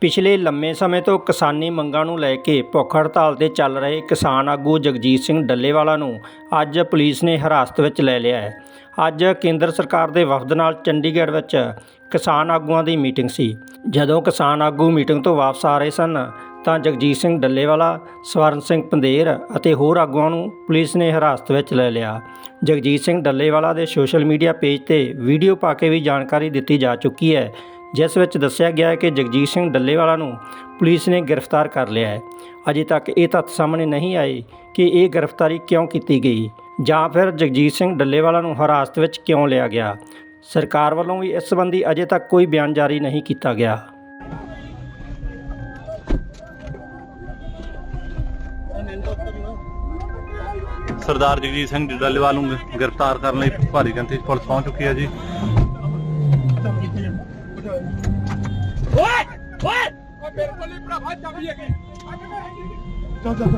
ਪਿਛਲੇ ਲੰਮੇ ਸਮੇਂ ਤੋਂ ਕਿਸਾਨੀ ਮੰਗਾਂ ਨੂੰ ਲੈ ਕੇ ਭੁੱਖ ਹੜਤਾਲ ਤੇ ਚੱਲ ਰਹੇ ਕਿਸਾਨ ਆਗੂ ਜਗਜੀਤ ਸਿੰਘ ਡੱਲੇਵਾਲਾ ਨੂੰ ਅੱਜ ਪੁਲਿਸ ਨੇ ਹਿਰਾਸਤ ਵਿੱਚ ਲੈ ਲਿਆ ਹੈ। ਅੱਜ ਕੇਂਦਰ ਸਰਕਾਰ ਦੇ ਵਫਦ ਨਾਲ ਚੰਡੀਗੜ੍ਹ ਵਿੱਚ ਕਿਸਾਨ ਆਗੂਆਂ ਦੀ ਮੀਟਿੰਗ ਸੀ। ਜਦੋਂ ਕਿਸਾਨ ਆਗੂ ਮੀਟਿੰਗ ਤੋਂ ਵਾਪਸ ਆ ਰਹੇ ਸਨ, ਤਾਂ ਜਗਜੀਤ ਸਿੰਘ ਡੱਲੇਵਾਲਾ, ਸਵਰਨ ਸਿੰਘ ਪੰਦੇਰ ਅਤੇ ਹੋਰ ਆਗੂਆਂ ਨੂੰ ਪੁਲਿਸ ਨੇ ਹਿਰਾਸਤ ਵਿੱਚ ਲੈ ਲਿਆ। ਜਗਜੀਤ ਸਿੰਘ ਡੱਲੇਵਾਲਾ ਦੇ ਸੋਸ਼ਲ ਮੀਡੀਆ ਪੇਜ ਤੇ ਵੀਡੀਓ ਪਾ ਕੇ ਵੀ ਜਾਣਕਾਰੀ ਦਿੱਤੀ ਜਾ ਚੁੱਕੀ ਹੈ। ਜਿਸ ਵਿੱਚ ਦੱਸਿਆ ਗਿਆ ਹੈ ਕਿ ਜਗਜੀਤ ਸਿੰਘ ਡੱਲੇਵਾਲਾ ਨੂੰ ਪੁਲਿਸ ਨੇ ਗ੍ਰਿਫਤਾਰ ਕਰ ਲਿਆ ਹੈ। ਅਜੇ ਤੱਕ ਇਹ ਤੱਥ ਸਾਹਮਣੇ ਨਹੀਂ ਆਏ ਕਿ ਇਹ ਗ੍ਰਿਫਤਾਰੀ ਕਿਉਂ ਕੀਤੀ ਗਈ ਜਾਂ ਫਿਰ ਜਗਜੀਤ ਸਿੰਘ ਡੱਲੇਵਾਲਾ ਨੂੰ ਹਿਰਾਸਤ ਵਿੱਚ ਕਿਉਂ ਲਿਆ ਗਿਆ। ਸਰਕਾਰ ਵੱਲੋਂ ਵੀ ਇਸ ਸੰਬੰਧੀ ਅਜੇ ਤੱਕ ਕੋਈ ਬਿਆਨ ਜਾਰੀ ਨਹੀਂ ਕੀਤਾ ਗਿਆ। ਸਰਦਾਰ ਜਗਜੀਤ ਸਿੰਘ ਡੱਲੇਵਾਲ ਨੂੰ ਗ੍ਰਿਫਤਾਰ ਕਰਨ ਲਈ ਭਾਰੀ ਗਿਣਤੀ 'ਚ ਪੁਲਿਸ ਪਹੁੰਚ ਚੁੱਕੀ ਹੈ ਜੀ। ਓਏ ਓਏ ਓ ਮੇਰੇ ਕੋਲ ਨਹੀਂ ਭਰਾਵਾ ਚਾਬੀ ਹੈਗੀ। ਚੱਲ ਚੱਲ